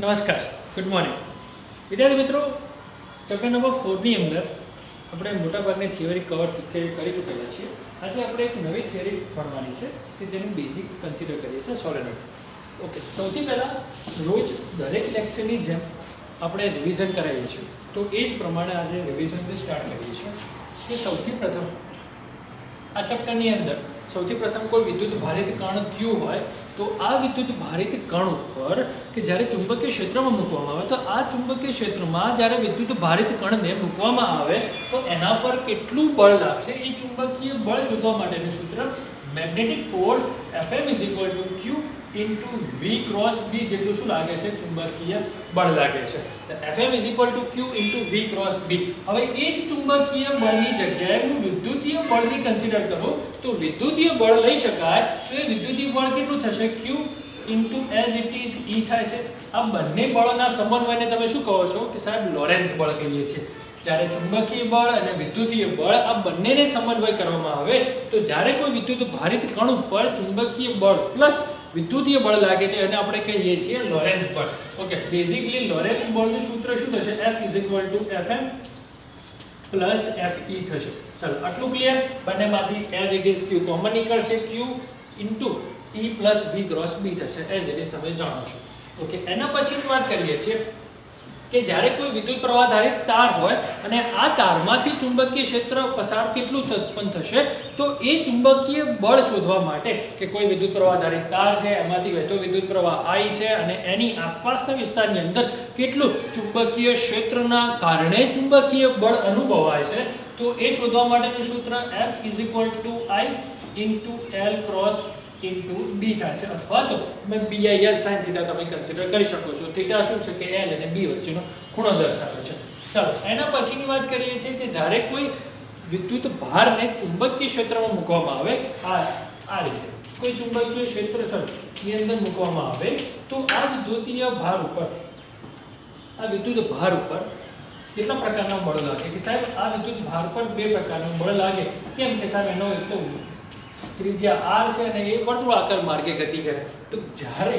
નમસ્કાર good morning વિદ્યાર્થી મિત્રો ચેપ્ટર નંબર ફોરની અંદર આપણે મોટાભાગની થિયરી કવર કરી ચૂકેલા છીએ. આજે આપણે એક નવી થિયરી ભણવાની છે કે જેને બેઝિક કન્સિડર કરીએ છીએ સોલેનોઇડ ઓકે સૌથી પહેલાં રોજ દરેક લેક્ચરની જેમ આપણે રિવિઝન કરાવીએ છીએ. તો એ જ પ્રમાણે આજે રિવિઝનને સ્ટાર્ટ કરીએ છીએ. કે સૌથી પ્રથમ, આ ચેપ્ટરની અંદર સૌથી પ્રથમ કોઈ વિદ્યુત ભારિત કણ થયું હોય તો આ વિદ્યુત ભારિત કણ ઉપર કે જ્યારે ચુંબકીય ક્ષેત્રમાં મૂકવામાં આવે, તો આ ચુંબકીય ક્ષેત્રમાં જ્યારે વિદ્યુત ભારિત કણને મૂકવામાં આવે, તો એના પર કેટલું બળ લાગશે? એ ચુંબકીય બળ શોધવા માટેનું સૂત્ર magnetic force FM is equal to Q into V cross B જેટલું શું લાગે છે? ચુંબકીય બળ લાગે છે. તો FM is equal to Q into V cross B હવે એ જ ચુંબકીય બળની જગ્યાએ હું વિદ્યુતીય બળની કન્સિડર કરું, તો વિદ્યુતીય બળ લઈ શકાય. તો એ વિદ્યુતીય બળ કેટલું થશે? Q into as it is E થાય છે. આ બંને બળોના સમન્વયને તમે શું કહો છો? કે સાહેબ લોરેન્સ બળ કહીએ છીએ. જ્યારે ચુંબકીય બળ અને વિદ્યુતીય બળ આ બંનેને સમન્વય કરવામાં આવે, તો જ્યારે કોઈ વિદ્યુત ભારિત કણ ઉપર ચુંબકીય બળ પ્લસ વિદ્યુતીય બળ લાગે તે એને આપણે કહીએ છીએ લોરેન્સ બળ. ઓકે બેઝિકલી લોરેન્સ બળનું સૂત્ર શું થશે? F is equal to Fm plus Fe થશે. ચાલો, આટલું ક્લિયર બંનેમાંથી as it is Q common નીકળશે. Q into E plus V cross B થશે એઝ ઇટ ઇઝ તમે જાણો છો. ઓકે એના પછીની વાત કરીએ છીએ. કે જ્યારે કોઈ વિદ્યુત પ્રવાહ ધારિત તાર હોય અને આ તારમાંથી ચુંબકીય ક્ષેત્ર પસાર કેટલું ઉત્પન્ન થશે, તો એ ચુંબકીય બળ શોધવા માટે કે કોઈ વિદ્યુત પ્રવાહ ધારિત તાર છે, એમાંથી વહેતો વિદ્યુત પ્રવાહ આઈ છે અને એની આસપાસના વિસ્તારની અંદર કેટલું ચુંબકીય ક્ષેત્રના કારણે ચુંબકીય બળ અનુભવાય છે, તો એ શોધવા માટેનું સૂત્ર F is equal to I into L cross into B થશે અથવા તો તમે બીઆઈએલ સાઇન થીટા તમે કન્સિડર કરી શકો છો. થીટા શું છે કે એલ અને બી વચ્ચેનો ખૂણો દર્શાવે છે. ચાલો, એના પછીની વાત કરીએ છીએ કે જ્યારે કોઈ વિદ્યુત ભારને ચુંબકીય ક્ષેત્રમાં મૂકવામાં આવે, આ આ રીતે. કોઈ ચુંબકીય ક્ષેત્ર સરની અંદર મૂકવામાં આવે, તો આ વિદ્યુતીય ભાર ઉપર, આ વિદ્યુત ભાર ઉપર કેટલા પ્રકારના બળ લાગે? કે સાહેબ, આ વિદ્યુત ભાર પર બે પ્રકારનું બળ લાગે. કેમ કે સાહેબ, એનો એક તો ત્રિજ્યા આર છે અને એ વર્તુળાકાર માર્ગે ગતિ કરે. તો જ્યારે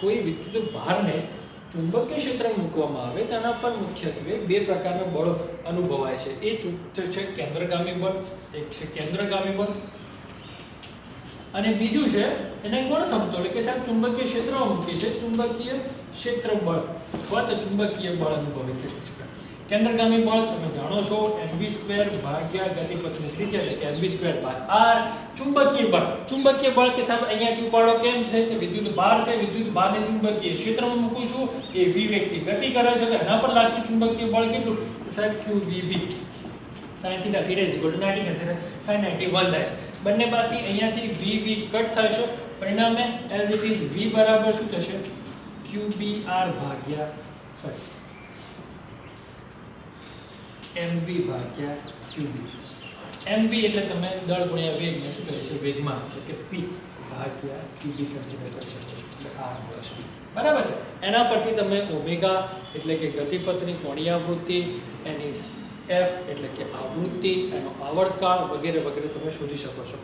કોઈ વિદ્યુત ભારને ચુંબકીય ક્ષેત્રમાં મૂકવામાં આવે, તેના પર મુખ્યત્વે બે પ્રકારના બળ અનુભવાય છે. એ છે કેન્દ્રગામી બળ, એક છે કેન્દ્રગામી બળ. અને બીજું છે, એને કોણ સમતોલે? કે સાહેબ, ચુંબકીય ક્ષેત્રમાં મૂકીએ છે. ચુંબકીય ક્ષેત્ર બળ અથવા તો ચુંબકીય બળ અનુભવે છે. કેન્દ્રગામી બળ તમે જાણો છો એમવી સ્ક્વેર ભાગ્યા ગતિપથની ત્રિજ્યા, એટલે કે mv સ્ક્વેર બાય r, ચુંબકીય બળ. ચુંબકીય બળ કે સાહેબ અહીંયાથી ઉપાડો કેમ છે કે વિદ્યુત ભાર છે, વિદ્યુત ભારને ચુંબકીય ક્ષેત્રમાં મૂકું છું. એ v વેગથી ગતિ કરે છે, તો એના પર લાગતું ચુંબકીય બળ કેટલું? સાહેબ qvb sin theta theta is equal to 90 consider sin 91 થાય છે બંને બાજુથી અહીંયાથી વી વી કટ થશે પરિણામે as it is v બરાબર શું થશે? qbr ભાગ્યા sorry વી ભાગ્યા ક્યુબી એમ વી એટલે તમે દળ ગુણ્યા વેગ ને શું કહે છે? વેગમાં. એટલે કે પી ભાગ્યા ક્યુબી કન્સિડર કરી શકો છો. એટલે r મળશે બરાબર છે? એના પરથી તમે ઓમેગા એટલે કે ગતિપથની કોણીય આવૃત્તિ, એની એફ એટલે કે આવૃત્તિ, એનો આવર્તકાળ વગેરે વગેરે તમે શોધી શકો છો.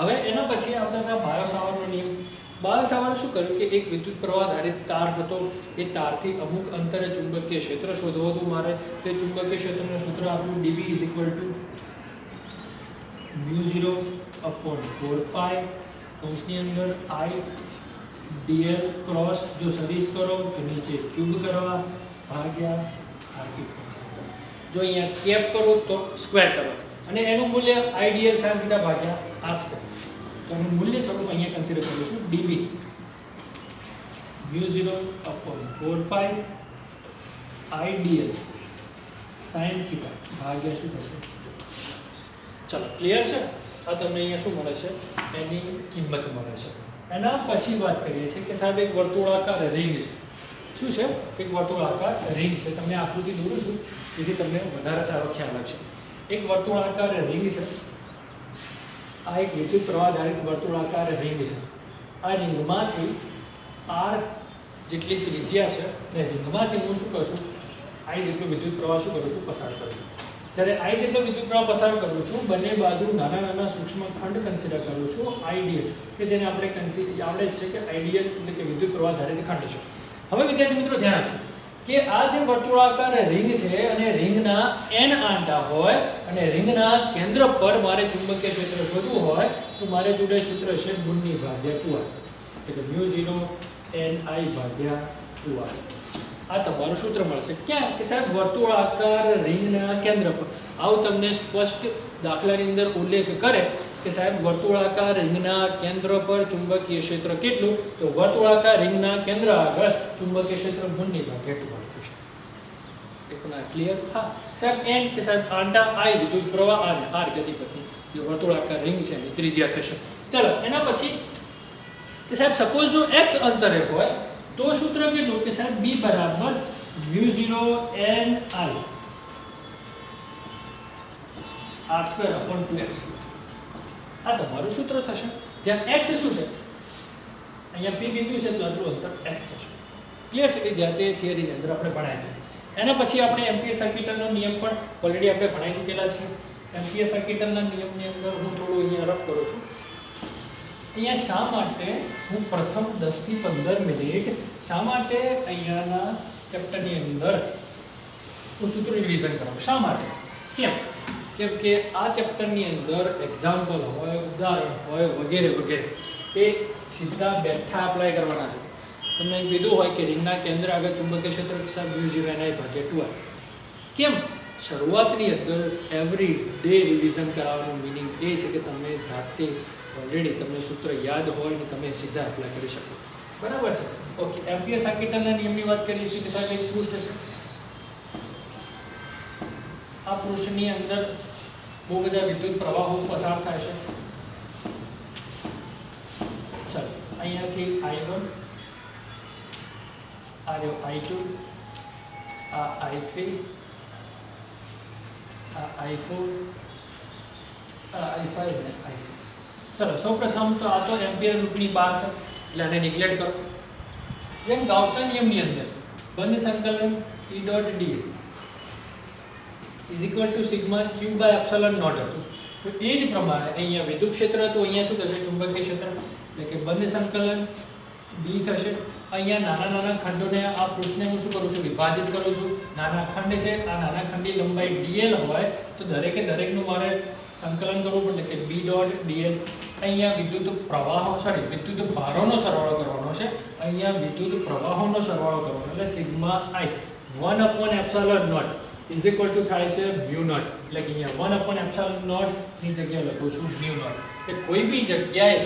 હવે એના પછી આવતા હતા બાયો સાવરનો નિયમ બાયો સાવરે શું કર્યું કે એક વિદ્યુત પ્રવાહ ધારિત તાર હતો. એ તારથી અમુક અંતરે ચુંબકીય ક્ષેત્ર શોધવું હતું મારે. તે ચુંબકીય ક્ષેત્રનું સૂત્ર આપણું dB is equal to mu zero upon four pi કૌંસની અંદર આઈ ડીએલ ક્રોસ જો સર્વિસ કરો તો નીચે ક્યુબ કરવા ભાગ્યા આર જો અહીંયા કેપ કરો તો સ્ક્વેર કરો. અને એનું મૂલ્ય આઈડીએલ સાઇન થીટા ભાગ્યા આર સ્ક્વેર તો હું મૂલ્ય સ્વરૂપ અહીંયા કન્સિડર કરું છું DB mu zero upon four pi IDL sine theta ભાગ્યા શું થશે? ચલો ક્લિયર છે? આ તમને અહીંયા શું મળે છે? એની કિંમત મળે છે. એના પછી વાત કરીએ છીએ કે સાહેબ, એક વર્તુળાકાર રિંગ છે. શું છે? એક વર્તુળાકાર રિંગ છે. તમને આકૃતિ દોરું છું. જેથી તમને વધારે સારો ખ્યાલ આવશે. એક વર્તુળાકાર રિંગ છે. આ એક વિદ્યુત પ્રવાહ ધારિત વર્તુળાકાર રિંગ છે. આ રિંગમાંથી આર જેટલી ત્રિજ્યા છે તે રિંગમાંથી હું શું કરું છું? આઈ જેટલો વિદ્યુત પ્રવાહ શું કરું છું? પસાર કરું છું. જ્યારે આઈ જેટલો વિદ્યુત પ્રવાહ પસાર કરું છું, બંને બાજુ નાના નાના સૂક્ષ્મ ખંડ કન્સિડર કરું છું આઈડિયલ કે જેને આપણે કન્સી આવડે છે કે આઈડિયલ એટલે કે વિદ્યુત પ્રવાહ ધારિત ખંડ છે. હવે વિદ્યાર્થી મિત્રો ધ્યાન આપજો કે આ જે વર્તુળાકાર રિંગ છે અને રિંગના n આંટા હોય અને રિંગના કેન્દ્ર પર મારે ચુંબકીય ક્ષેત્ર શોધવું હોય, તો મારે જોડે સૂત્ર છે ગુણની ભાગ્યા 2r એટલે કે મ્યુ 0 ni ભાગ્યા 2r આ તમારું સૂત્ર મળશે. ક્યાં? કે સાહેબ, વર્તુળાકાર રિંગના કેન્દ્ર પર. આવું તમને સ્પષ્ટ દાખલાની અંદર ઉલ્લેખ કરે કે સાહેબ, વર્તુળાકાર રિંગના કેન્દ્ર પર ચુંબકીય ક્ષેત્ર કેટલું? તો વર્તુળાકાર રિંગના કેન્દ્ર આગળ ચુંબકીય ક્ષેત્ર ગુણની ભાગ્યા ટુ इतना क्लियर હા સાહેબ એન કે સાહેબ આંટા આઈ વિદ્યુત પ્રવાહ અને આર ગતિપથની જે વર્તુળાકાર રિંગ છે એની ત્રિજ્યા થશે ચલો એના પછી કે સાહેબ સપોઝ જો x અંતરે હોય તો સૂત્ર કેટલું કે સાહેબ b બરાબર mu 0 n i r square upon 2x આ તમારું સૂત્ર થશે જ્યાં x શું છે અહીંયા p બિંદુ છે તો આટલું અંતર x થશે ક્લિયર છે કે જ્યાં તે થિયરીની અંદર આપણે ભણાય છે એના પછી આપણે એમપીએસ સર્કિટલનો નિયમ પણ ઓલરેડી આપણે ભણાઈ ચૂકેલા છે એમપીએસ સર્કિટલના નિયમની અંદર હું થોડું અહીંયા રફ કરું છું. અહીંયા શા માટે હું પ્રથમ દસથી પંદર મિનિટ શા માટે અહીંયાના ચેપ્ટરની અંદર હું સૂત્ર રિવિઝન કરું? શા માટે? કેમ? કેમ કે આ ચેપ્ટરની અંદર એક્ઝામ્પલ હોય, ઉદાહરણ હોય, વગેરે વગેરે. એ સીધા બેઠા એપ્લાય કરવાના છે. તમને કીધું હોય કે રિંગના કેન્દ્ર આગળ ચુંબકીય ક્ષેત્ર હિસાબ મ્યુ ઝીરો એનઆઈ ભાગે ટુ કેમ? શરૂઆતની અંદર એવરી ડે રિવિઝન કરાવવાનું મિનિંગ એ છે કે તમે જાતે ઓલરેડી તમને સૂત્ર યાદ હોય ને તમે સીધા એપ્લાય કરી શકો. બરાબર છે? ઓકે એમપીએસ સર્કિટલના નિયમની વાત કરીએ છીએ કે સાહેબ એક પૃષ્ઠ છે. આ પૃષ્ઠની અંદર બહુ બધા વિદ્યુત પ્રવાહો પસાર થાય છે. ચાલો, અહીંયાથી આઈ વન આ રહ્યો આઈ ટુ, આ આઈ થ્રી, આ આઈ ફોર, આ આઈ ફાઈવ અને આઈ સિક્સ. ચલો, સૌપ્રથમ તો આ તો એમ્પિયર લૂપની બહાર છે, એટલે આને નિગ્લેક્ટ કરો. જેમ ગાઉસના નિયમની અંદર, બંધ સંકલન E dot D is equal to sigma Q by epsilon naught હતું તો એ જ પ્રમાણે અહીંયા વિદ્યુત ક્ષેત્ર હતું અહીંયા શું થશે, ચુંબકીય ક્ષેત્ર? એટલે કે બંધ સંકલન બી થશે. અહીંયા નાના નાના ખંડોને આ પૃષ્ઠને હું શું કરું છું? વિભાજિત કરું છું. નાના ખંડ છે, આ નાના ખંડની લંબાઈ ડીએલ હોય તો દરેકે દરેકનું મારે સંકલન કરવું પડે કે બી ડોટ ડીએલ અહીંયા વિદ્યુત પ્રવાહો સોરી વિદ્યુત ભારોનો સરવાળો કરવાનો છે. અહીંયા વિદ્યુત પ્રવાહોનો સરવાળો કરવાનો, એટલે sigma I one upon epsilon naught is equal to થાય છે મ્યુ નોટ એટલે કે અહીંયા વન અપોન એપ્સલ નોટની જગ્યાએ લખું છું મ્યુ નોટ એટલે કોઈ બી જગ્યાએ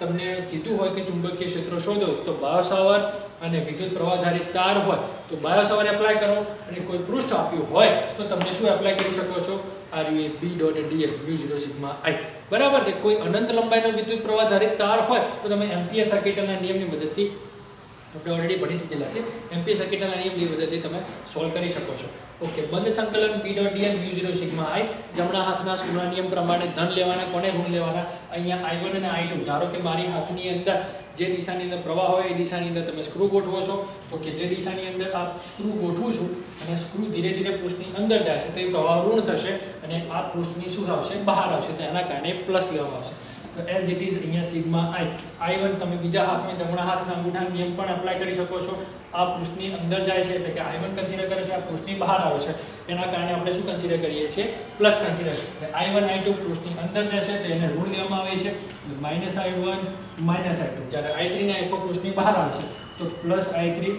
તમને કીધું હોય કે ચુંબકીય ક્ષેત્ર શોધો, તો બાયોસાવર અને વિદ્યુત પ્રવાહધારિત તાર હોય, તો બાયોસાવર એપ્લાય કરો. અને કોઈ પૃષ્ઠ આપ્યું હોય, તો તમે શું એપ્લાય કરી શકો છો? Are you a B dot DL mu zero sigma I બરાબર છે? કોઈ અનંત લંબાઈનો વિદ્યુત પ્રવાહધારિત તાર હોય, તો તમે એમપીએસ સર્કિટના નિયમની મદદથી, આપણે ઓલરેડી ભણી ચૂકેલા છે એમપી સર્કિટના નિયમની મદદથી તમે સોલ્વ કરી શકો છો. ઓકે બંધ સંકલન P dot DM U zero sigma I જમણા હાથના સ્ક્રૂના નિયમ પ્રમાણે ધન લેવાના, કોને ઋણ લેવાના? અહીંયા આઈ વન અને આઈ ટુ ધારો કે મારી હાથની અંદર જે દિશાની અંદર પ્રવાહ હોય, એ દિશાની અંદર તમે સ્ક્રૂ ગોઠવો છો. ઓકે, જે દિશાની અંદર આ સ્ક્રૂ ગોઠવું છું અને સ્ક્રૂ ધીરે ધીરે પૃષ્ઠની અંદર જાય છે, તો એ પ્રવાહ ઋણ થશે અને આ પૃષ્ઠની શું આવશે? બહાર આવશે, તો એના કારણે પ્લસ લેવામાં આવશે. તો એઝ ઇટ ઇઝ અહીંયા સિગ્મા આઈ આઈ વન તમે બીજા હાથમાં જમણા હાથના અંગૂઠા નિયમ પણ એપ્લાય કરી શકો છો. આ પૃષ્ઠની અંદર જાય છે એટલે કે આઈ વન કન્સિડર કરે છે, આ પૃષ્ઠની બહાર આવે છે. એના કારણે આપણે શું કન્સિડર કરીએ છીએ? પ્લસ કન્સિડર એટલે આઈ વન આઈ ટુ પૃષ્ઠની અંદર જશે તો એને ઋણ લેવામાં આવે છે. Minus I one minus I two જ્યારે આઈ થ્રીના એકો પૃષ્ઠની બહાર આવે છે, તો plus I three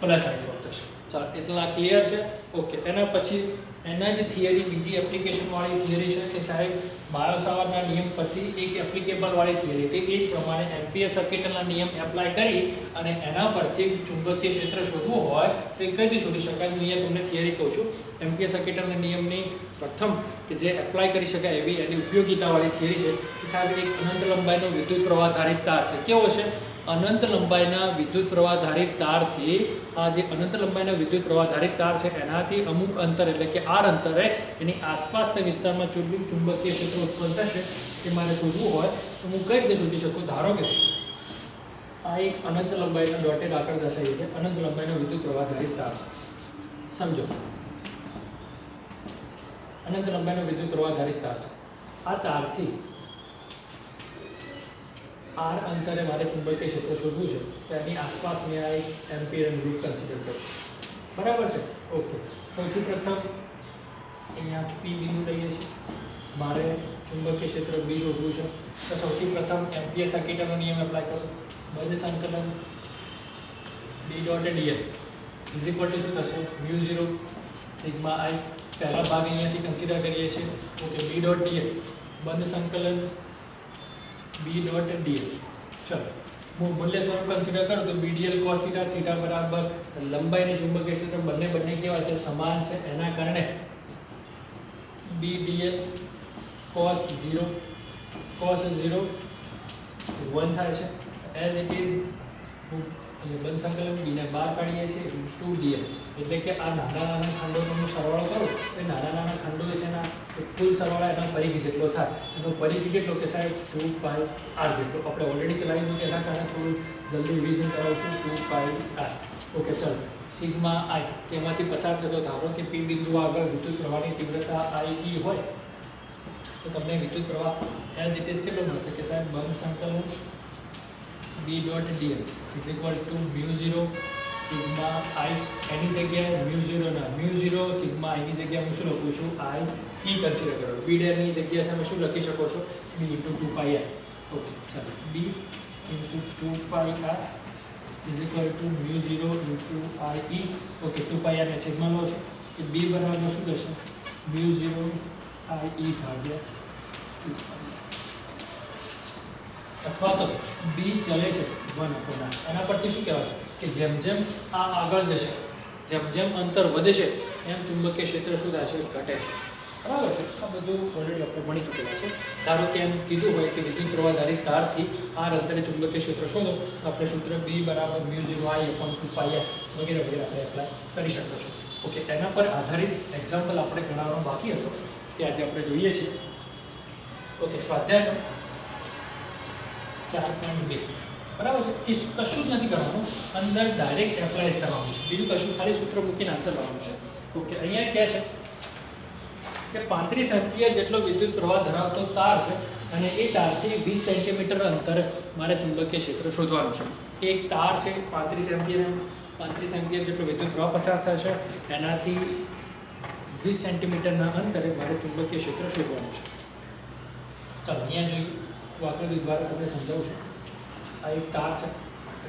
plus I four થશે. ચાલો, એટલા ક્લિયર છે? ઓકે એના પછી એના જ થિયરી બીજી એપ્લિકેશનવાળી થિયરી છે કે સાહેબ બાયોસાવરના નિયમ પરથી એક એપ્લિકેબલવાળી થિયરી કે એ જ પ્રમાણે એમ્પિયર સર્કિટના નિયમ એપ્લાય કરી અને એના પરથી ચુંબકીય ક્ષેત્ર શોધવું હોય તો એ કઈ રીતે શોધી શકાય? હું અહીંયા તમને થિયરી કહું છું. એમ્પિયર સર્કિટના નિયમની પ્રથમ કે જે એપ્લાય કરી શકાય એવી એની ઉપયોગિતાવાળી થિયરી છે કે સાહેબ, એક અનંત લંબાઈનો વિદ્યુત પ્રવાહ ધારિત તાર છે. કેવો છે? અનંત લંબાઈના વિદ્યુત પ્રવાહ ધારિત તારથી આ જે અનંત લંબાઈના વિદ્યુત પ્રવાહ ધારિત તાર છે, એનાથી અમુક અંતર એટલે કે આર અંતરે એની આસપાસના વિસ્તારમાં ચુંબક ચુંબકીય ક્ષેત્ર ઉત્પન્ન થશે, એ મારે શોધવું હોય, તો હું કઈ રીતે શોધી શકું? ધારો કે આ એક અનંત લંબાઈનો ડોટેડ આકાર દર્શાવી છે અનંત લંબાઈનો વિદ્યુત પ્રવાહ ધારિત તાર. સમજો. અનંત લંબાઈનો વિદ્યુત પ્રવાહ ધારિત તાર. છે આ તારથી આર અંતરે મારે ચુંબકીય ક્ષેત્ર શોધવું છે? તો એની આસપાસ મેં આ એક એમ્પિયર લૂપ કન્સિડર કર્યું. બરાબર છે? ઓકે. સૌથી પ્રથમ અહીંયા પી બિંદુ લઈએ છીએ. મારે ચુંબકીય ક્ષેત્ર બી શોધવું છે. તો સૌથી પ્રથમ એમ્પિયર સર્કિટનો નિયમ એપ્લાય કરો. બંધ સંકલન B dot DL is equal શું થશે? મ્યુ ઝીરો સિગ્મા આઈ પહેલા ભાગ અહીંયાથી કન્સિડર કરીએ છીએ. ઓકે બી ડોટ ડીએલ બંધ સંકલન બી ડોટ ડીએલ ચલો. મૂલ્ય સ્વરૂપ કન્સિડર કરું તો બીડીએલ કોસ થીટા થીટા બરાબર લંબાઈ અને ચુંબકીય ક્ષેત્ર બંને બંને કેવા છે? સમાન છે. એના કારણે BDL cos zero cos zero one થાય છે. એઝ ઇટ ઇઝ બંધ સંકલન બીને બહાર કાઢીએ છીએ ટુ ડીએલ એટલે કે આ નાના નાના ખંડોનો સરવાળો કરો, એ નાના નાના ખંડો છે એના કુલ સરવાળા એનો પરિઘ જેટલો થાય. એનો પરિઘ કેટલો કે સાહેબ? ટુ પાઈ આર જેટલો. આપણે ઓલરેડી ચલાવી દીધું એના કારણે થોડું જલ્દી revision કરાવશું. Two pi R. Okay ચલો. Sigma I. તેમાંથી પસાર થતો ધારો કે પી બિંદુ આગળ વિદ્યુત પ્રવાહની તીવ્રતા આઈ ઈ હોય, તો તમને વિદ્યુત પ્રવાહ એઝ ઇટ ઇઝ કેટલો મળશે? કે સાહેબ બંધ સંકલન B dot DL is equal to mu zero sigma I એની જગ્યાએ મ્યુ ઝીરો ના મ્યુ ઝીરો સિગ્મા આઈની જગ્યાએ હું શું લખું છું? આઈ ઈ કન્સિડર કરો. બી ડેરની જગ્યાએ તમે શું લખી શકો છો? B into two pi R okay ચાલો. B into two pi R is equal to mu zero into I E okay two pi આરને છેદમાં લો છો. એ બી બરાબર શું થશે? મ્યુ ઝીરો આઈ ઈ ભાગ્યા અથવા તો બી ચલે છે. વન અપોન એના પરથી શું કહેવાય? કે જેમ જેમ આ આગળ જશે, જેમ જેમ અંતર વધે છે, એમ ચુંબકીય ક્ષેત્ર શું થાય છે? ઘટે છે. બરાબર છે? આ બધું ઓલરેડી આપણે ભણી ચૂકેલા છે. ધારો કે એમ કીધું હોય કે વિદ્યુત પ્રવાહ ધારિત તારથી આ અંતરે ચુંબકીય ક્ષેત્ર શોધો, તો આપણે સૂત્ર બી બરાબર mu zero I upon two pi વગેરે વગેરે આપણે એપ્લાય કરી શકો છો ઓકે, એના પર આધારિત એક્ઝામ્પલ આપણે ગણાવવાનો બાકી હતો, એ આજે આપણે જોઈએ છીએ. ઓકે, સ્વાધ્યાય ચાર પોઈન્ટ બે. બરાબર છે? કે કશું જ નથી કરવાનું. અંદર ડાયરેક્ટ એપ્લાય કરવાનું છે. બીજું કશું ખાલી સૂત્ર મૂકીને આન્સર લાવવાનું છે. ઓકે અહીંયા ક્યાં છે? કે પાંત્રીસ એમ્પિયર જેટલો વિદ્યુત પ્રવાહ ધરાવતો તાર છે અને એ તારથી વીસ સેન્ટીમીટર અંતરે મારે ચુંબકીય ક્ષેત્ર શોધવાનું છે. એક તાર છે પાંત્રીસ એમ્પિયર પાંત્રીસ એમ્પિયર જેટલો વિદ્યુત પ્રવાહ પસાર થશે એનાથી વીસ સેન્ટીમીટરના અંતરે મારે ચુંબકીય ક્ષેત્ર શોધવાનું છે. ચાલો, અહીંયા જોઈએ. હું આકૃતિ દ્વારા તમને સમજાવું છું. આ એક તાર છે.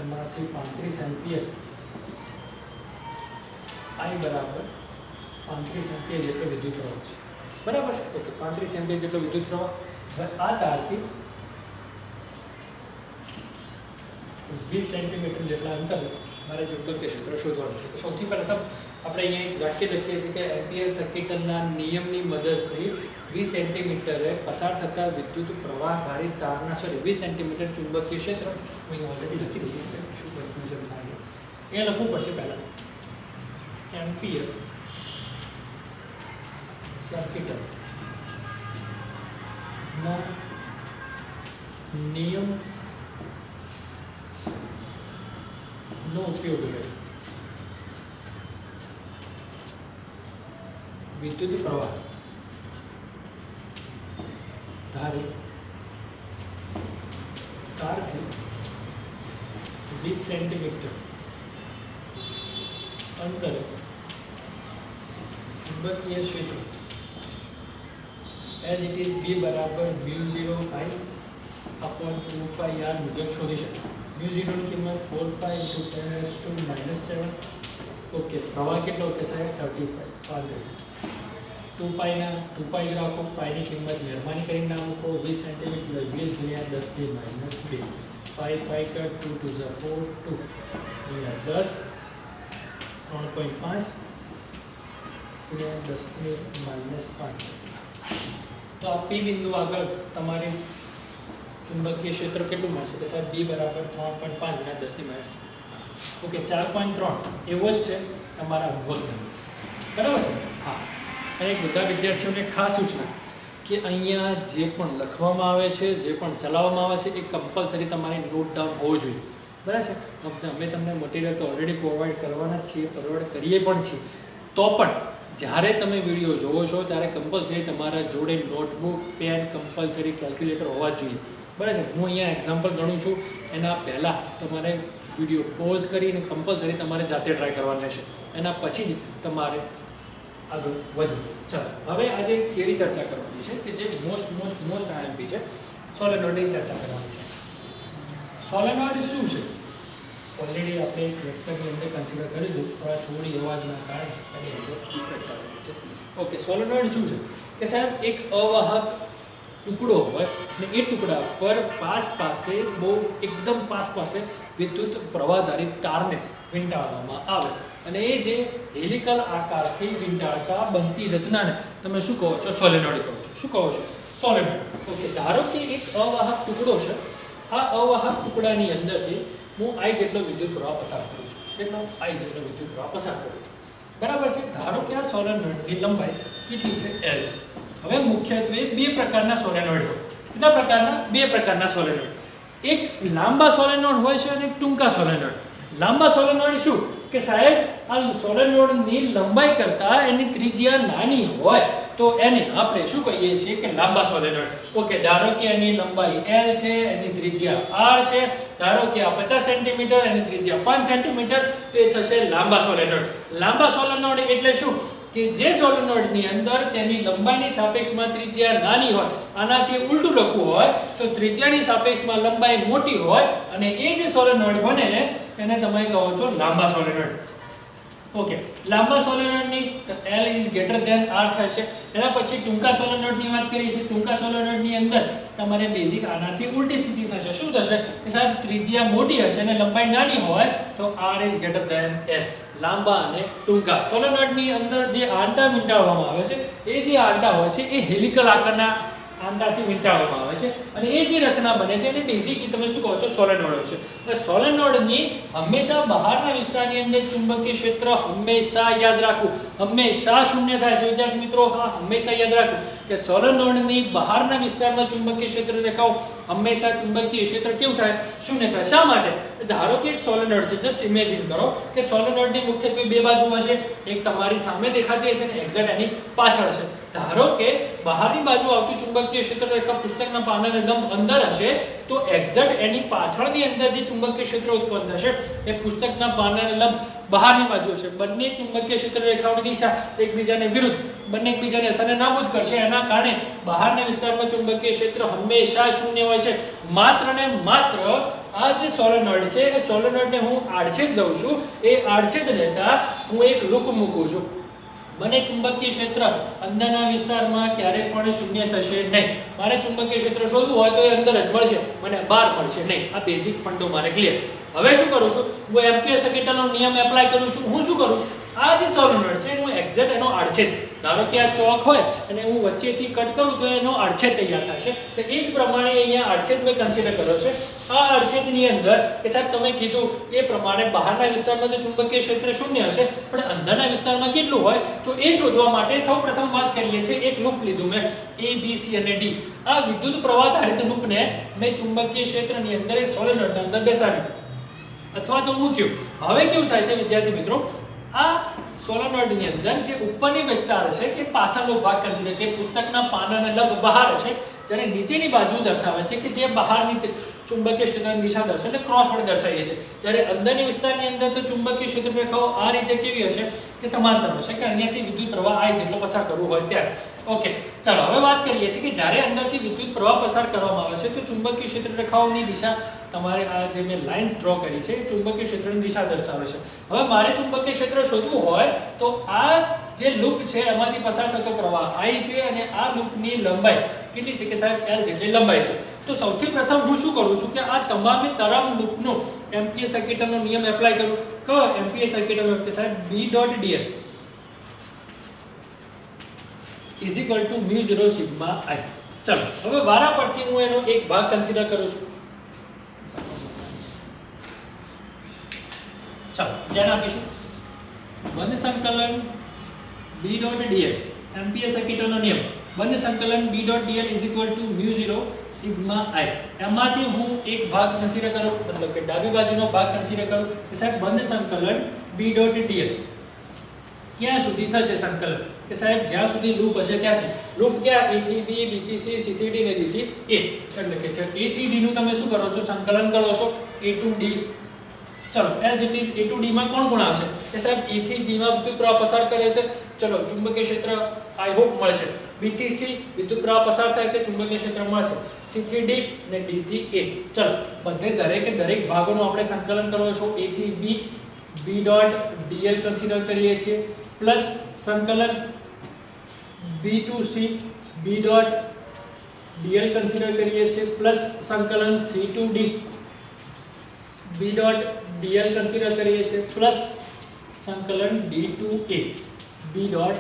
એમાંથી પાંત્રીસ એમ્પિયર. આઈ બરાબર પાંત્રીસ એમ્પિયર જેટલો વિદ્યુત પ્રવાહ છે. બરાબર છે? ઓકે, પાંત્રીસ એમ્પિયર જેટલો વિદ્યુત પ્રવાહ. આ તારથી વીસ સેન્ટીમીટર જેટલા અંતરે મારે ચુંબકીય ક્ષેત્ર શોધવાનું છે. તો સૌથી પ્રથમ આપણે અહીંયા એક વાક્ય લખીએ છીએ કે એમ્પિયર સર્કિટના નિયમની મદદથી વીસ સેન્ટીમીટરે પસાર થતા વિદ્યુત પ્રવાહ ધારિત તારના સોરી વીસ સેન્ટીમીટર ચુંબકીય ક્ષેત્ર. અહીંયા ઓલરેડી લખી છે. શું થાય અહીંયા લખવું પડશે પહેલાં. એમ્પિયર સર્કિટર નો નિયમ નો ઉપયોગ કરે વિદ્યુત પ્રવાહ ધારે તારથી વીસ સેન્ટીમીટર અંતરે ચુંબકીય ક્ષેત્ર એઝ ઇટ ઇઝ બી બરાબર mu zero I upon two pi R મુજબ શોધી શકાય મ્યુ ઝીરોની કિંમત four pi into ten S to minus seven okay પ્રવાહ કેટલો કે સાહેબ થર્ટી ફાઈવ પાંત્રીસ ટુ પાઈના ટુ પાઈ જ રાખો પાઈની કિંમત મહેરબાની કરીને ના મૂકો વીસ સેન્ટીમીટર વીસ ગુણ્યા દસથી માઇનસ બે ફાઈવ ફાઈવ કર ટુ ટુ ઝા ફોર ટુ ગુણ્યા દસ ત્રણ પોઈન્ટ પાંચ ગુણ્યા દસની માઇનસ પાંચ તો આ પી બિંદુ આગળ તમારે ચુંબકીય ક્ષેત્ર કેટલું મળશે કે સાહેબ બી બરાબર ત્રણ પોઈન્ટ પાંચ ગુણ્યા દસની માઇનસ ઓકે ચાર પોઈન્ટ ત્રણ એવો જ છે તમારા હોમવર્ક બરાબર છે હા અને બધા વિદ્યાર્થીઓને ખાસ સૂચના કે અહીંયા જે પણ લખવામાં આવે છે, જે પણ ચલાવવામાં આવે છે, એ કમ્પલસરી તમારે નોટ ડાઉન હોવો જોઈએ. બરાબર છે? અમે તમને મટીરિયલ તો ઓલરેડી પ્રોવાઈડ કરવાના છીએ પ્રોવાઈડ કરીએ પણ છીએ. તો પણ જ્યારે તમે વીડિયો જોવો છો, ત્યારે કમ્પલસરી તમારા જોડે નોટબુક પેન કમ્પલસરી કેલ્ક્યુલેટર હોવા જોઈએ. બરાબર છે? હું અહીંયા એક્ઝામ્પલ ગણું છું. એના પહેલાં તમારે વીડિયો પોઝ કરીને કમ્પલસરી તમારે જાતે ટ્રાય કરવાના છે એના પછી જ તમારે આગળ વધુ. ચાલો, હવે આજે એક થિયરી ચર્ચા કરવાની છે કે જે મોસ્ટ મોસ્ટ મોસ્ટ આઈએમપી છે સોલેનોઇડની ચર્ચા કરવાની છે. સોલેનોઇડ શું છે? ઓલરેડી આપણે એક લેક્ચરની અંદર કન્સિડર કરી દીધું પણ આ થોડી અવાજના કારણે એની અંદર ઇફેક્ટ આવેલી છે. ઓકે સોલેનોઇડ શું છે? કે સાહેબ, એક અવાહક ટુકડો હોય ને એ ટુકડા પર પાસ પાસે બહુ એકદમ પાસ પાસે વિદ્યુત પ્રવાહધારિત તારને વીંટાળવામાં આવે. અને એ જે હેલિકલ આકારથી વીંટાળતા બનતી રચનાને તમે શું કહો છો? સોલેનોઇડ કહો છો. શું કહો છો? સોલેનોઇડ. ઓકે, ધારો કે એક અવાહક ટુકડો છે. આ અવાહક ટુકડાની અંદરથી હું આઈ જેટલો વિદ્યુત પ્રવાહ પસાર કરું છું. કેટલો? આઈ જેટલો વિદ્યુત પ્રવાહ પસાર કરું છું. બરાબર છે? ધારો કે આ સોલેનોઇડની લંબાઈ કેટલી છે? એલ છે. હવે મુખ્યત્વે બે પ્રકારના સોલેનોઇડ હોય. કેટલા પ્રકારના? બે પ્રકારના સોલેનોઇડ. એક લાંબા સોલેનોઇડ હોય છે અને ટૂંકા સોલેનોઇડ. લાંબા સોલેનોઇડ શું? કે સાહેબ, આ સોલેનોઇડની લંબાઈ કરતાં એની ત્રિજ્યા નાની હોય, તો એને આપણે શું કહીએ છીએ કે લાંબા સોલેનોઇડ ઓકે, ધારો કે એની લંબાઈ એલ છે, એની ત્રિજ્યા આર છે, ધારો કે આ પચાસ સેન્ટીમીટર, એની ત્રિજ્યા પાંચ સેન્ટીમીટર, તો એ થશે લાંબા સોલેનોઇડ લાંબા સોલેનોઇડ એટલે શું? કે જે સોલેનોઇડની અંદર તેની લંબાઈની સાપેક્ષમાં ત્રિજ્યા નાની હોય, આનાથી ઉલટું લખવું હોય, તો ત્રિજ્યાની સાપેક્ષમાં લંબાઈ મોટી હોય, અને એ જે સોલેનોઇડ બને એને તમે કહો છો લાંબા સોલેનોઇડ ઓકે લાંબા સોલેનોઇડની L is greater than R થશે એના પછી ટૂંકા સોલેનોઇડની વાત કરીએ છીએ. ટૂંકા સોલેનોઇડની અંદર તમારે બેઝિક આનાથી ઉલટી સ્થિતિ થશે. શું થશે? કે સાહેબ, ત્રિજ્યા મોટી હશે અને લંબાઈ નાની હોય તો R is greater than L. લાંબા અને ટૂંકા. સોલેનોઇડની અંદર જે આંટા વીંટાળવામાં આવે છે, એ જે આંટા હોય છે, એ હેલિકલ આકારના આંટાથી વીંટાળવામાં આવે છે. અને એ જે રચના બને છે, એને બેઝિકલી તમે શું કહો છો? સોલેનોઇડ છે. એટલે સોલેનોઇડની હંમેશા બહારના વિસ્તારની અંદર ચુંબકીય ક્ષેત્ર હંમેશા યાદ રાખવું. હંમેશા શૂન્ય થાય છે. વિદ્યાર્થી મિત્રો, હા, હંમેશા યાદ રાખવું કે સોલેનોઇડની બહારના વિસ્તારમાં ચુંબકીય ક્ષેત્ર દેખાવ. હંમેશા ચુંબકીય ક્ષેત્ર કેવું થાય? શૂન્ય થાય. શા માટે? ધારો કે એક સોલેનોઇડ છે જસ્ટ ઇમેજિન કરો કે સોલેનોઇડની મુખ્યત્વે બે બાજુ હશે, એક તમારી સામે દેખાતી હશે અને એક્ઝેક્ટ એની પાછળ હશે. ધારો કે બહારની બાજુ આવતું ચુંબકીય ક્ષેત્ર રેખા પુસ્તકના પાનાને એકદમ અંદર હશે તો એક્ઝેક્ટ એની પાછળની અંદર જે ચુંબકીય ક્ષેત્ર ઉત્પન્ન થશે, એ પુસ્તકના પાનાને લંબ બહારની બાજુ હશે બંને ચુંબકીય ક્ષેત્ર રેખાઓની દિશા એકબીજાને વિરુદ્ધ, બંને એકબીજાને અસરને નાબૂદ કરશે. એના કારણે બહારના વિસ્તારમાં ચુંબકીય ક્ષેત્ર હંમેશા શૂન્ય હોય છે. માત્ર ને માત્ર આ જે સોલેનોઇડ છે, એ સોલેનોઇડને હું આડછેદ દઉં છું. એ આડછેદ લેતા હું એક લૂપ મૂકું છું. મને ચુંબકીય ક્ષેત્ર અંદરના વિસ્તારમાં ક્યારેય પણ શૂન્ય થશે નહીં. મારે ચુંબકીય ક્ષેત્ર શોધવું હોય તો એ અંદર જ મળશે, મને બહાર મળશે નહીં. આ બેઝિક ફંડો મારે ક્લિયર હવે શું કરું છું? હું એમ્પિયર સર્કિટનો નિયમ એપ્લાય કરું છું? હું શું કરું? આ જે સોલેનોઇડ છે એનું એક્ઝેક્ટ એનો આડછેદ ધારો કે આ ચોક હોય અને હું વચ્ચેથી કટ કરું તો એનો આડછેદ તૈયાર થાય છે. તો એ જ પ્રમાણે અહીંયા આડછેદ મેં કન્સિડર કર્યો છે. આ આડછેદની અંદર કે સાહેબ તમે કીધું એ પ્રમાણે બહારના વિસ્તારમાં તો ચુંબકીય ક્ષેત્ર શૂન્ય હશે, પણ અંદરના વિસ્તારમાં કેટલું હોય તો એ શોધવા માટે સૌપ્રથમ વાત કરીએ છીએ, એક લૂપ લીધું મેં એ બી સી અને ડી આ વિદ્યુત પ્રવાહ ધારિત લૂપને મેં ચુંબકીય ક્ષેત્રની અંદર એક સોલેનોઇડના અંદર બેસાડ્યું. અથવા તો મૂક્યું હવે કેવું થાય છે વિદ્યાર્થી મિત્રો? આ સોલેનોઇડની અંદર જે ઉપરની વિસ્તાર છે કે પાછળનો ભાગ કન્સિડર કે પુસ્તકના પાનાને લંબ બહાર છે જ્યારે નીચેની બાજુ દર્શાવે છે કે જે બહારની ચુંબકીય ક્ષેત્રની દિશા દર્શાવે એટલે ક્રોસ વડે દર્શાવીએ છીએ જ્યારે અંદરની વિસ્તારની અંદર તો ચુંબકીય ક્ષેત્ર રેખાઓ આ રીતે કેવી હશે કે સમાંતર હશે કે અહીંયાથી વિદ્યુત પ્રવાહ આ જેટલો પસાર કરવો હોય ત્યારે. ઓકે ચાલો હવે વાત કરીએ છીએ કે જ્યારે અંદરથી વિદ્યુત પ્રવાહ પસાર કરવામાં આવે છે, તો ચુંબકીય ક્ષેત્ર રેખાઓની દિશા તમારે આ જે મેં લાઇન્સ ડ્રો કરી છે, એ ચુંબકીય ક્ષેત્રની દિશા દર્શાવે છે. હવે મારે ચુંબકીય ક્ષેત્ર શોધવું હોય, તો આ જે લૂપ છે, એમાંથી પસાર થતો પ્રવાહ આઈ છે અને આ લૂપની લંબાઈ કેટલી છે કે સાહેબ એલ જેટલી લંબાઈ છે. તો સૌથી પ્રથમ હું શું કરું છું કે આ તમામે તરંગ લૂપનો એમપીએ સર્કિટનો નિયમ એપ્લાય કરું. કયો એમપીએ સર્કિટનો કે સાહેબ B dot DL is equal to mu zero sigma I ચલો, હવે વારા પરથી હું એનો એક ભાગ કન્સિડર કરું છું. ચાલો, ધ્યાન આપીશું. બંધ સંકલન બી ડોટ ડીએલ એમપીએ સર્કિટનો નિયમ. બંને સંકલન B dot DL is equal to mu zero sigma I એમાંથી હું એક ભાગ કન્સિડર કરું, મતલબ કે ડાબી બાજુનો ભાગ કન્સિડર કરું, કે સાહેબ, બંને સંકલન બી ડોટ ડીએલ ક્યાં સુધી થશે સંકલન? કે સાહેબ, જ્યાં સુધી લૂપ હશે ત્યાંથી. લૂપ ક્યાં? થી બી બી થી સી સી થી ડી ને ડી થી એ એટલે કે એ થી ડી નું તમે શું કરો છો? સંકલન કરો છો. એ ટુ ડી ચલો as it is A to D માં કોણ કોણ આવશે? એ સાહેબ એ થી ડી માં વિદ્યુત પ્રવાહ પસાર કરે છે. ચલો, ચુંબકીય ક્ષેત્ર આઈ હોપ મળશે. બી થી સી વિદ્યુત પ્રવાહ પસાર થાય છે, ચુંબકીય ક્ષેત્ર મળશે. સી થી ડી અને ડી થી એ ચલો બધે દરેકે દરેક ભાગોનું આપણે સંકલન કરવો છો. એ થી B B dot DL consider કરીએ છીએ. પ્લસ સંકલન B to C B dot DL consider કરીએ છીએ. પ્લસ સંકલન C to D B dot DL consider કરીએ છીએ પ્લસ સંકલન D to A B dot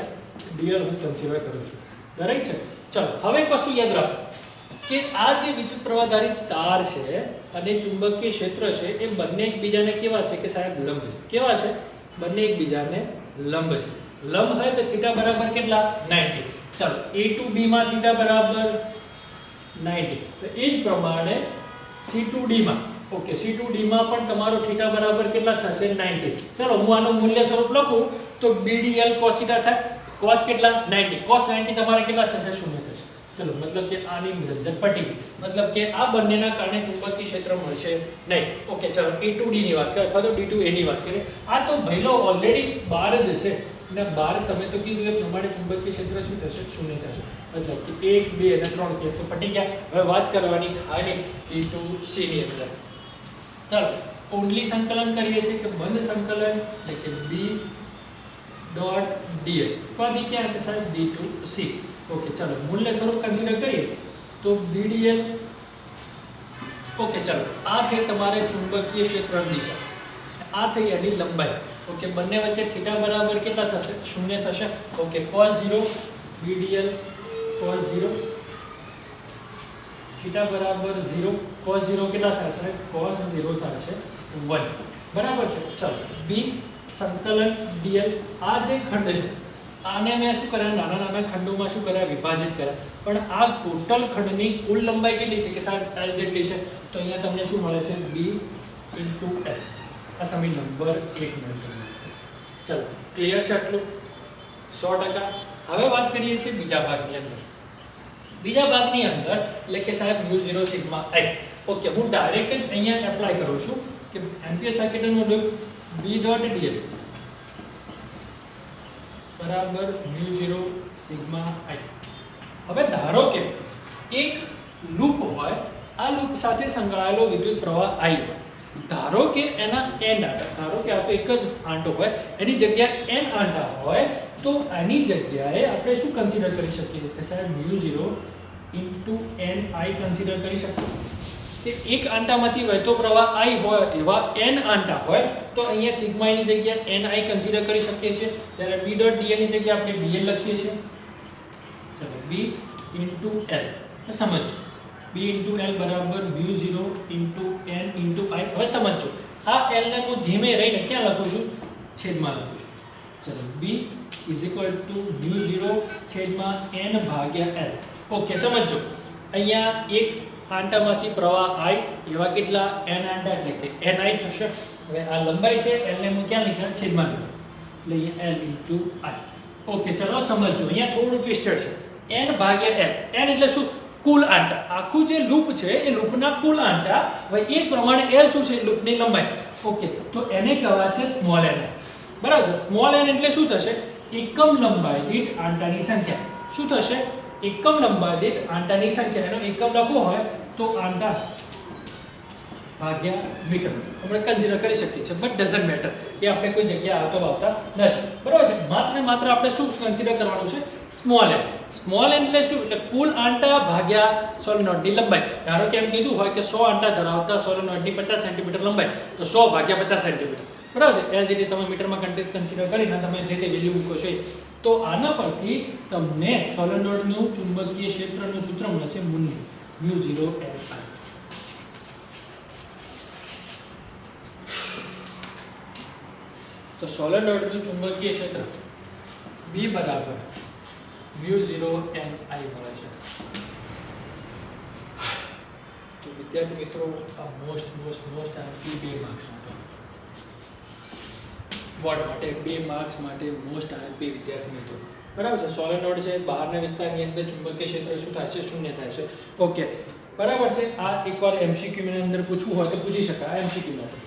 DL હું કન્સિડર કરું છું. દરેક છે? ચલો, હવે એક વસ્તુ યાદ રાખો કે આ જે વિદ્યુત પ્રવાહધારી તાર છે અને ચુંબકીય ક્ષેત્ર છે, એ બંને એકબીજાને કેવા છે કે સાહેબ લંબ છે? કેવા છે? બંને એકબીજાને લંબ છે. લંબ હોય તો થીટા બરાબર કેટલા? 90 ચલો, a ટુ b માં થીટા બરાબર 90 તો એ જ પ્રમાણે c ટુ d માં ઓકે સી ટુ ડીમાં પણ તમારો થીટા બરાબર કેટલા થશે? 90 ચલો, હું આનું મૂલ્ય સ્વરૂપ લખું, તો બીડીએલ કોસ થીટા થાય. કોસ કેટલા? નાઇન્ટી કોસ નાઇન્ટી તમારે કેટલા થશે? શૂન્ય થશે. ચલો, મતલબ કે આની ઝટપટી. મતલબ કે આ બંનેના કારણે ચુંબકીય ક્ષેત્ર મળશે નહીં. ઓકે, ચલો એ ટુ ડીની વાત કરીએ, અથવા તો ડી ટુ એની વાત કરીએ. આ તો ભયલો ઓલરેડી બાર જ હશે. અને બાર, તમે તો કીધું એ પ્રમાણે ચુંબકીય ક્ષેત્ર શું થશે? શૂન્ય થશે. મતલબ કે એક, બે અને ત્રણ કેસ તો પટી ગયા. હવે વાત કરવાની ખાલી ઈ ટુ સીની અંદર. ચાલો ઓન્લી સંકલન કરીએ છીએ કે બંધ સંકલન, એટલે કે બી ડોટ ડીએલ કદી ક્યાં કે સાહેબ ડી ટુ સી ઓકે ચાલો, મૂલ્ય સ્વરૂપ કન્સિડર કરીએ. તો બીડીએલ ઓકે ચાલો, આ છે તમારે ચુંબકીય ક્ષેત્રની દિશા. આ થઈ એની લંબાઈ. ઓકે બંને વચ્ચે થીટા બરાબર કેટલા થશે? શૂન્ય થશે. Okay cos 0 BDL cos 0 theta બરાબર 0 cos 0 કેટલા થશે કોસ ઝીરો થશે વન બરાબર છે? ચાલો. બી સંકલન ડીએલ આ જે ખંડ છે, આને મેં શું કર્યા? નાના નાના ખંડોમાં શું કર્યા? વિભાજિત કર્યા. પણ આ ટોટલ ખંડની કુલ લંબાઈ કેટલી છે? કે સાહેબ એલ જેટલી છે? તો અહીંયા તમને શું મળે છે? બી ઇન્ટુ એફ આ સમીકરણ નંબર એક મળે ચલો. ક્લિયર છે આટલું? સો ટકા. હવે વાત કરીએ છીએ બીજા ભાગની અંદર. બીજા ભાગની અંદર, એટલે કે સાહેબ mu zero sigma I okay, હું ડાયરેક્ટ જ અહીંયા એપ્લાય કરું છું કે એમપીએસ સર્કિટનો લૂપ બી ડોટ ડીએલ બરાબર, મ્યુ ઝીરો, સિગ્મા આઈ. હવે ધારો કે એક લૂપ હોય, આ લૂપ સાથે સંકળાયેલો વિદ્યુત પ્રવાહ આઈ હોય. ધારો કે એના એન આંટા, ધારો કે આ તો એક જ આંટો હોય, એની જગ્યાએ એન આંટા હોય, તો આની જગ્યાએ આપણે શું કન્સિડર કરી શકીએ? કે સાહેબ, mu zero into N I consider કરી શકીએ? કે એક આંટામાંથી વહેતો પ્રવાહ આઈ હોય એવા એન આંટા હોય, તો અહીંયા સિગ્માની જગ્યાએ એન આઈ કન્સિડર કરી શકીએ છીએ. જ્યારે બી ડોટ ડીએની જગ્યાએ આપણે બીએલ લખીએ છીએ. ચલો બી ઇન્ટુ એલ સમજો બી ઇન્ટુ એલ બરાબર mu zero into N into I હવે સમજો આ એલને હું ધીમે રહીને ક્યાં લખું છું? છેદમાં લખું છું. ચલો B is equal to mu zero છેદમાં એન ભાગ્યા એલ ઓકે સમજો અહીંયા એક આંટામાંથી પ્રવાહ આઈ, એવા કેટલા એન આંટા એટલે કે એન આઈ થશે. હવે આ લંબાઈ છે એલને હું ક્યાં લખ્યા? છેદમાં લખ્યું. એટલે એલ ઇન્ટુ આઈ ઓકે ચલો સમજો અહીંયા થોડું ટ્વિસ્ટેડ છે. એન ભાગ્યા એલ એન એટલે શું? કુલ આંટા. આખું જે લૂપ છે, એ લૂપના કુલ આંટા. હવે એ પ્રમાણે એલ શું છે? લૂપની લંબાઈ. ઓકે તો એને કહેવાય છે સ્મોલ એન બરાબર છે? સ્મોલ એન એટલે શું થશે? એકમ લંબાઈ દીઠ આંટાની સંખ્યા. શું થશે? એકમ લંબાઈ દીઠ આંટાની સંખ્યા. એનો એકમ લખવો હોય તો આંટા ભાગ્યા મીટર. આપણે કન્સિડર કરી શકીએ છીએ બટ ડઝન્ટ મેટર એ આપણે કોઈ જગ્યાએ આવતો આવતા નથી. બરાબર છે? માત્ર ને માત્ર આપણે શું કન્સિડર કરવાનું છે? સ્મોલ એન સ્મોલ એન એટલે શું? એટલે કુલ આંટા ભાગ્યા સોલેનોઇડની લંબાઈ. ધારો કે એમ કીધું હોય કે સો આંટા ધરાવતા સોલેનોઇડની પચાસ સેન્ટીમીટર લંબાઈ, તો સો ભાગ્યા પચાસ સેન્ટીમીટર બરાબર છે? એઝ ઇટ ઇઝ તમે મીટરમાં કન્સિડર કરીને તમે જે તે વેલ્યુ મૂકો છો. તો આના પરથી તમને સોલેનોઇડનું ચુંબકીય ક્ષેત્રનું સૂત્ર મળે છે મૂલ્ય મ્યુ ઝીરો આઈ તો સોલેનોઇડનું ચુંબકીય ક્ષેત્ર બી બરાબર મ્યુ ઝીરો એમ આઈ મળે છે. તો વિદ્યાર્થી મિત્રો, આ મોસ્ટ મોસ્ટ મોસ્ટ આ બે માર્ક્સ માટે. બોર્ડ માટે બે માર્ક્સ માટે મોસ્ટ આઈપી વિદ્યાર્થી મિત્રો બરાબર છે? સોલેનોડ છે, બહારના વિસ્તારની અંદર ચુંબકીય ક્ષેત્ર શું થાય છે? શૂન્ય થાય છે. ઓકે બરાબર છે? આ એકવાર એમસીક્યુની અંદર પૂછવું હોય તો પૂછી શકાય. એમસીક્યુ માટે.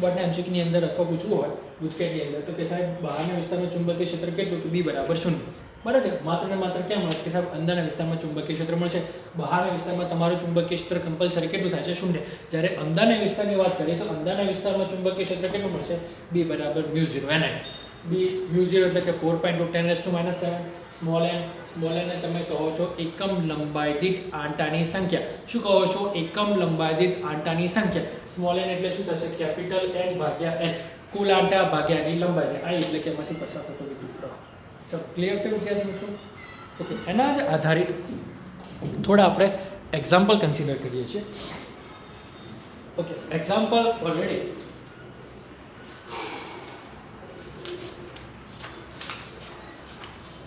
બટ એમસીક્યુ ની અંદર અથવા પૂછવું હોય ગુજકેટની અંદર. તો કે સાહેબ, બહારના વિસ્તારમાં ચુંબકીય ક્ષેત્ર કેટલું? કે બી બરાબર શૂન્ય. બરાબર છે. માત્ર ને માત્ર ક્યાં મળશે કે સાહેબ, અંદરના વિસ્તારમાં ચુંબકીય ક્ષેત્ર મળશે, બહારના વિસ્તારમાં તમારું ચુંબકીય ક્ષેત્ર કમ્પલસરી કેટલું થાય છે? શૂન્ય. જ્યારે અંદરના વિસ્તારની વાત કરીએ તો અંદરના વિસ્તારમાં ચુંબકીય ક્ષેત્ર કેટલું મળશે? બી બરાબર mu zero N B mu zero એટલે કે four point two ten S to minus seven small N small એને તમે કહો છો એકમ લંબાઈ દીઠ આંટાની સંખ્યા. શું કહો છો? એકમ લંબાઈ દીઠ આંટાની સંખ્યા. સ્મોલ એન એટલે શું થશે? કેપિટલ એન ભાગ્યા એન કુલ આંટા ભાગ્યા એની લંબાઈ. આ એટલે કે એમાંથી પસાર થતો ચાલો ક્લિયર છે વિદ્યાર્થી મિત્રો? ઓકે એના જ આધારિત થોડા આપણે એક્ઝામ્પલ કન્સિડર કરીએ છીએ. ઓકે એક્ઝામ્પલ ઓલરેડી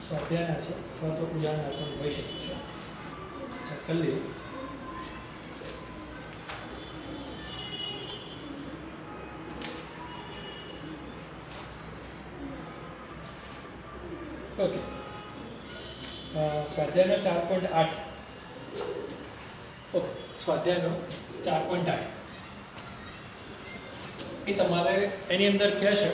સ્વાધ્યાયના છે અથવા તો ઉદાહરણ આપણે લઈ અચ્છા કરી લઈએ. ઓકે. સ્વાધ્યાયનો ચાર પોઈન્ટ આઠ. ઓકે, સ્વાધ્યાયનો ચાર પોઈન્ટ આઠ. એ તમારે એની અંદર કહે છે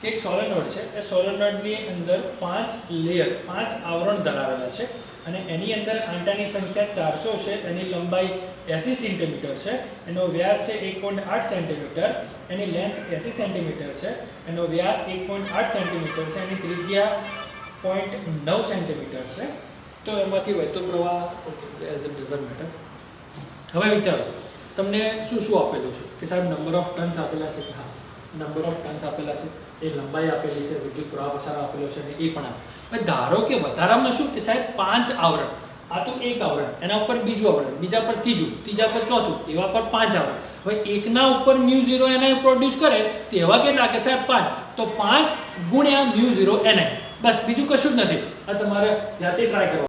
કે એક સોલેનોઇડ છે. એ સોલેનોઇડની અંદર પાંચ લેયર પાંચ આવરણ ધરાવેલા છે અને એની અંદર આંટાની સંખ્યા ચારસો છે. એની લંબાઈ એંસી સેન્ટીમીટર છે. એનો વ્યાસ છે એક પોઈન્ટ આઠ સેન્ટીમીટર એની લેન્થ એંસી સેન્ટીમીટર છે. એનો વ્યાસ એક પોઈન્ટ આઠ સેન્ટીમીટર છે. એની ત્રિજ્યા પોઈન્ટ નવ સેન્ટીમીટર છે. તો એમાંથી વહેતો પ્રવાહ એઝ ઇટ ડઝન્ટ મેટર હવે વિચારો, તમને શું શું આપેલું છે? કે સાહેબ નંબર ઓફ ટન્સ આપેલા છે? હા. નંબર ઓફ ટન્સ આપેલા છે. એ લંબાઈ આપેલી છે, વિદ્યુત પ્રવાહ પસાર આપેલો છે અને એ પણ આપે ધારો કે વધારામાં શું? કે સાહેબ, પાંચ આવરણ. આ તો એક આવરણ, એના ઉપર બીજું આવરણ, બીજા પર ત્રીજું, ત્રીજા પર ચોથું, એવા પર પાંચ આવરણ. હવે એકના ઉપર મ્યુ ઝીરો એનઆઈ પ્રોડ્યુસ કરે તો એવા કેટલા કે સાહેબ, પાંચ. તો પાંચ ગુણ્યા મ્યુ ઝીરો એનઆઈ બસ બીજું કશું જ નથી. આ તમારે જાતે ટ્રાય કરો